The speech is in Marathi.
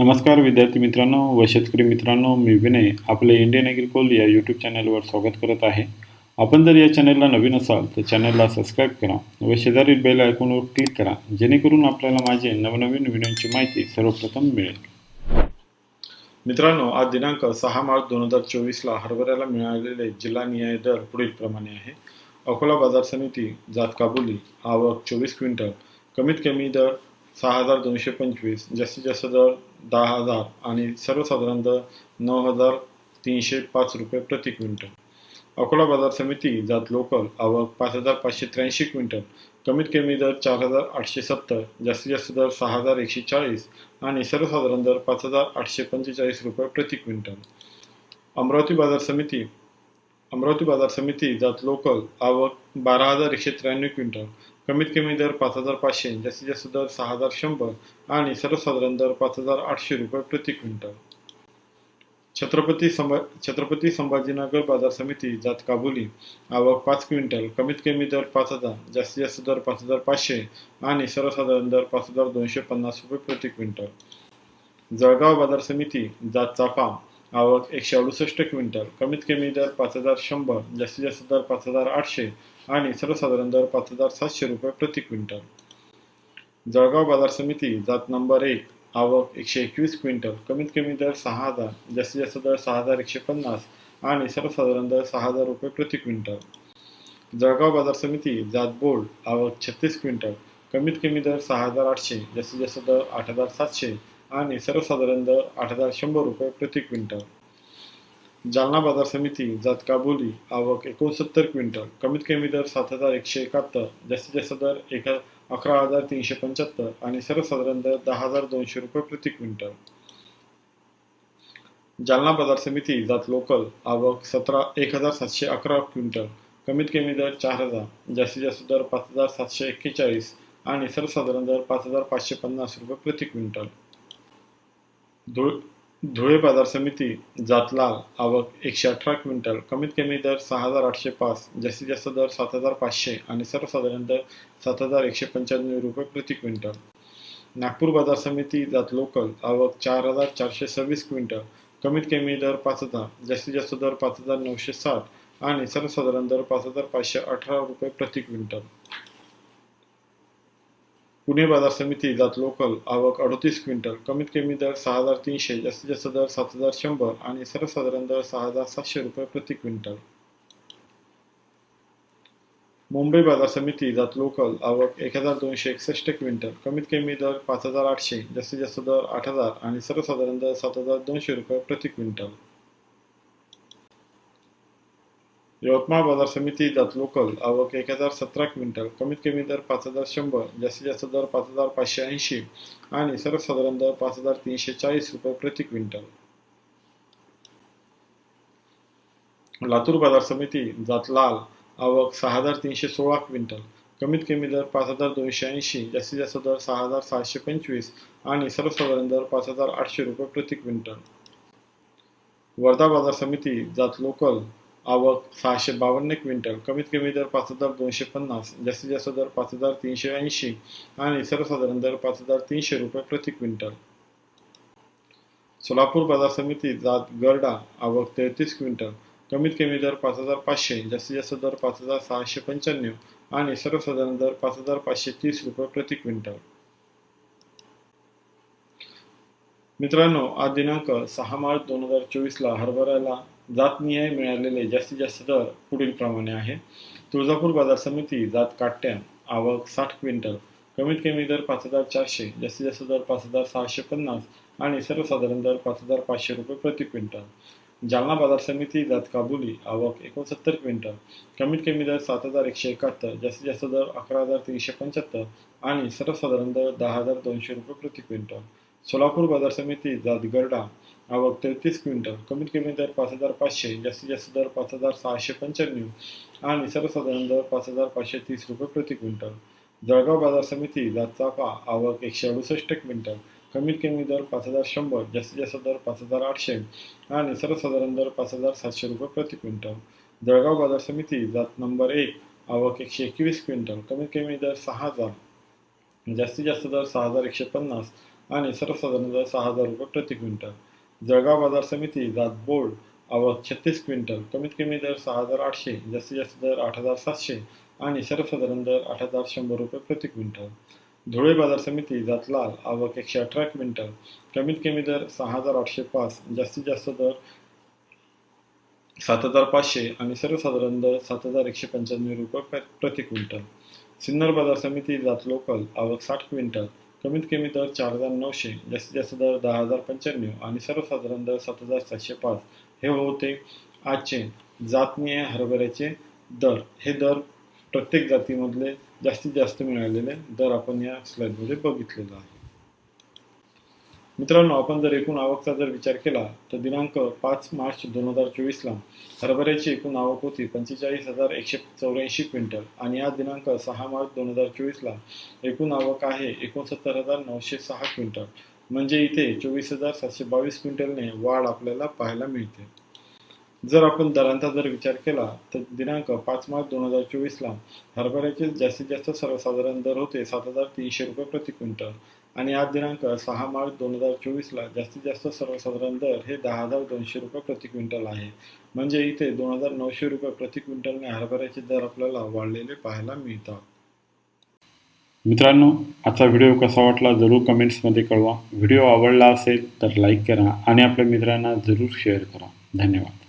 नमस्कार विद्यार्थी मित्रांनो व शेतकरी मित्रांनो मी विनय आपले इंडियन ॲग्रिकोल या यूट्यूब चॅनलवर स्वागत करत आहे. आपण जर या चॅनलला नवीन असाल तर चॅनलला सबस्क्राईब करा व शेजारील बेल आयकॉनवर क्लिक करा जेणेकरून आपल्याला माझे नवनवीन व्हिडिओची माहिती सर्वप्रथम मिळेल. मित्रांनो आज दिनांक सहा मार्च दोन हजार चोवीसला हरभऱ्याला मिळालेले जिल्हा न्याय दर पुढीलप्रमाणे आहे. अकोला बाजार समिती जात काबुली आवक चोवीस क्विंटल कमीत कमी दर सहा हजार दोनशे पंचवीस जास्तीत जास्त दर दहा हजार आणि सर्वसाधारण दर नऊ हजार तीनशे पाच रुपये प्रति क्विंटल. अकोला बाजार समिती जात लोकल आवक पाच हजार पाचशे त्र्याऐंशी क्विंटल कमीत कमी दर चार हजार आठशे सत्तर जास्तीत जास्त दर सहा हजार एकशे चाळीस आणि सर्वसाधारण दर पाच हजार आठशे पंचेचाळीस रुपये प्रति क्विंटल. अमरावती बाजार समिती अमरावती बाजार समिती जात लोकल आवक बारा हजार एकशे त्र्याण्णव क्विंटल कमीत कमी दर पाच हजार पाचशे जास्तीत जास्त दर सहा हजार शंभर आणि सर्वसाधारण दर पाच हजार आठशे रुपये प्रति क्विंटल. छत्रपती संभा छत्रपती संभाजीनगर बाजार समिती जात काबुली. आवक पाच क्विंटल कमीत कमी दर पाच हजार जास्तीत जास्त दर पाच हजार पाचशे आणि सर्वसाधारण दर पाच हजार दोनशे पन्नास रुपये प्रति क्विंटल. जळगाव बाजार समिती जात चाफा. आवक एकशे अडुसष्ट क्विंटल कमीत कमी दर पाच हजार शंभर जास्तीत जास्त दर पाच हजार आठशे आणि सर्वसाधारण दर पाच हजार सातशे रुपये प्रति क्विंटल. जळगाव बाजार समिती जात नंबर एक आवक एकशे एकवीस क्विंटल कमीत कमी दर सहा हजार जास्तीत जास्त दर सहा हजार एकशे पन्नास आणि सर्वसाधारण दर सहा हजार रुपये प्रति क्विंटल. जळगाव बाजार समिती जात बोर्ड आवक छत्तीस क्विंटल कमीत कमी दर सहा हजार आठशे जास्तीत जास्त दर आठ हजार सातशे आणि सर्वसाधारण दर आठ हजार शंभर रुपये प्रति क्विंटल. जालना बाजार समिती जात काबुली आवक एकोणसत्तर क्विंटल. कमीत कमी दर सात हजार एकशे एकाहत्तर जास्तीत जास्त दर एक अकरा हजार तीनशे पंच्याहत्तर आणि सर्वसाधारण दर दहा हजार दोनशे रुपये प्रति क्विंटल. जालना बाजार समिती जात लोकल आवक सतरा एक हजार सातशे अकरा क्विंटल. कमीत कमी दर चार हजार जास्तीत जास्त दर पाच हजार सातशे एक्केचाळीस आणि सर्वसाधारण दर पाच हजार पाचशे पन्नास रुपये प्रति क्विंटल. धुळ धुळे बाजार समिती जातलाल आवक एकशे अठरा क्विंटल कमीत कमी दर सहा हजार आठशे पाच जास्तीत जास्त दर सात हजार पाचशे आणि सर्वसाधारण दर सात हजार एकशे पंच्याण्णव रुपये प्रति क्विंटल. नागपूर बाजार समिती जात लोकल आवक चार हजार चारशे सव्वीस क्विंटल कमीत कमी दर पाच हजार जास्तीत जास्त दर पाच हजार नऊशे साठ आणि सर्वसाधारण दर पाच हजार पाचशे अठरा रुपये प्रति क्विंटल. पुणे बाजार समिती जात लोकल आवक अडतीस क्विंटल कमीत कमी दर सहा हजार तीनशे जास्तीत जास्त दर सात हजार शंभर आणि सर्वसाधारण दर सहा हजार सातशे रुपये प्रति क्विंटल. मुंबई बाजार समिती जात लोकल आवक एक हजार दोनशे एकसष्ट क्विंटल कमीत कमी दर पाच हजार आठशे जास्तीत जास्त दर आठ हजार आणि सर्वसाधारण दर सात हजार दोनशे रुपये प्रति क्विंटल. यवतमाळ बाजार समिती जात लोकल आवक एक हजार सतरा क्विंटल कमीत कमी दर पाच हजार शंभर जास्तीत जास्त दर पाच हजार पाचशे ऐंशी आणि सर्वसाधारण दर पाच हजार तीनशे चाळीस रुपये प्रति क्विंटल. लातूर बाजार समिती जात लाल आवक सहा हजार तीनशे सोळा क्विंटल कमीत कमी दर पाच हजार दोनशे ऐंशी जास्तीत जास्त दर सहा हजार सहाशे पंचवीस आणि सर्वसाधारण दर पाच हजार आठशे रुपये प्रति क्विंटल. वर्धा बाजार समिती जात लोकल आवक सहाशे बावन्न क्विंटल कमीत कमी दर पाच हजार दोनशे पन्नास जास्तीत जास्त दर पाच हजार तीनशे ऐंशी आणि सर्वसाधारण दर पाच हजार तीनशे रुपये प्रति क्विंटल. सोलापूर बाजार समिती जात गरडा आवक तेहतीस क्विंटल कमीत कमी दर पाच हजार पाचशे जास्तीत जास्त दर पाच हजार सहाशे पंच्याण्णव आणि सर्वसाधारण दर पाच हजार पाचशे तीस रुपये प्रति क्विंटल. मित्रांनो आज दिनांक सहा मार्च दोन हजार चोवीसला हरभऱ्याला जातनिहाय मिळालेले जास्तीत जास्त दर पुढील प्रमाणे आहे. तुळजापूर बाजार समिती जात काट्या आवक साठ क्विंटल कमीत कमी दर पाच हजार चारशे जास्तीत जास्त दर पाच हजार सहाशे पन्नास आणि सर्वसाधारण दर पाच हजार पाचशे रुपये प्रति क्विंटल. जालना बाजार समिती जात काबुली आवक एकोणसत्तर क्विंटल कमीत कमी दर सात हजार एकशे एकाहत्तर जास्तीत जास्त दर अकरा हजार तीनशे पंच्याहत्तर आणि सर्वसाधारण दर दहा हजार दोनशे रुपये प्रति क्विंटल. सोलापूर बाजार समिती जात गरडा आवक तेहतीस क्विंटल. कमीत कमी दर पाच हजार पाचशे जास्तीत जास्त दर पाच हजार सहाशे पंच्याण्णव आणि सर्वसाधारण दर पाच हजार पाचशे तीस रुपये प्रति क्विंटल. जळगाव बाजार समिती जातचाफा आवक एकशे अडुसष्ट क्विंटल. कमीत कमी दर पाच हजार शंभर जास्तीत जास्त दर पाच हजार आठशे आणि सर्वसाधारण दर पाच हजार सातशे रुपये प्रति क्विंटल. जळगाव बाजार समिती जात नंबर एक आवक एकशे एकवीस क्विंटल. कमीत कमी दर सहा हजार जास्तीत जास्त दर सहा हजार एकशे पन्नास आणि सर्वसाधारण दर सहा हजार रुपये प्रति क्विंटल. जळगाव बाजार समिती जात बोर्ड आवक छत्तीस क्विंटल कमीत कमी दर सहा हजार आठशे जास्तीत जास्त दर आठ हजार सातशे आणि सर्वसाधारण दर आठ हजार शंभर रुपये प्रति क्विंटल. धुळे बाजार समिती जात लाल आवक एकशे अठरा क्विंटल कमीत कमी दर सहा हजार आठशे पाच जास्तीत जास्त दर सात हजार पाचशे आणि सर्वसाधारण दर सात हजार एकशे पंच्याण्णव रुपये प्रति क्विंटल. सिन्नर बाजार समिती जात लोकल आवक साठ क्विंटल कमीत कमी दर चार हजार नऊशे जास्तीत जास्त दर दहा हजार पंच्याण्णव आणि सर्वसाधारण दर सात हजार सातशे पाच. हे होते आजचे जातनीय हरभऱ्याचे दर. हे दर प्रत्येक जातीमधले जास्तीत जास्त मिळालेले दर आपण या स्लाईडमध्ये बघितलेला आहे. मित्रांनो आपण जर एकूण आवकचा जर विचार केला तर दिनांक पाच मार्च दोन हजार चोवीसला हरभऱ्याची एकूण आवक होती पंचेचाळीस हजार एकशे चौऱ्याऐंशी क्विंटल आणि आज दिनांक सहा मार्च दोन हजार चोवीसला एकूण आवक आहे एकोणसत्तर हजार नऊशे सहा क्विंटल. म्हणजे इथे चोवीस हजार सातशे बावीस क्विंटलने वाढ आपल्याला पाहायला मिळते. जर आपण दरांचा जर विचार केला तर दिनांक पाच मार्च दोन हजार चोवीसला हरभऱ्याचे जास्तीत जास्त सर्वसाधारण दर होते सात हजार तीनशे रुपये प्रति क्विंटल. आणि आज दिनांक सहा मार्च दोन हजार चोवीसला जास्तीत जास्त सर्वसाधारण दर हे दहा हजार दोनशे रुपये प्रति क्विंटल आहे. म्हणजे इथे दोन हजार नऊशे रुपये प्रति क्विंटलने हरभऱ्याचे दर आपल्याला वाढलेले पाहायला मिळतात. मित्रांनो आजचा व्हिडिओ कसा वाटला जरूर कमेंट्समध्ये कळवा. व्हिडिओ आवडला असेल तर लाईक करा आणि आपल्या मित्रांना जरूर शेअर करा. धन्यवाद.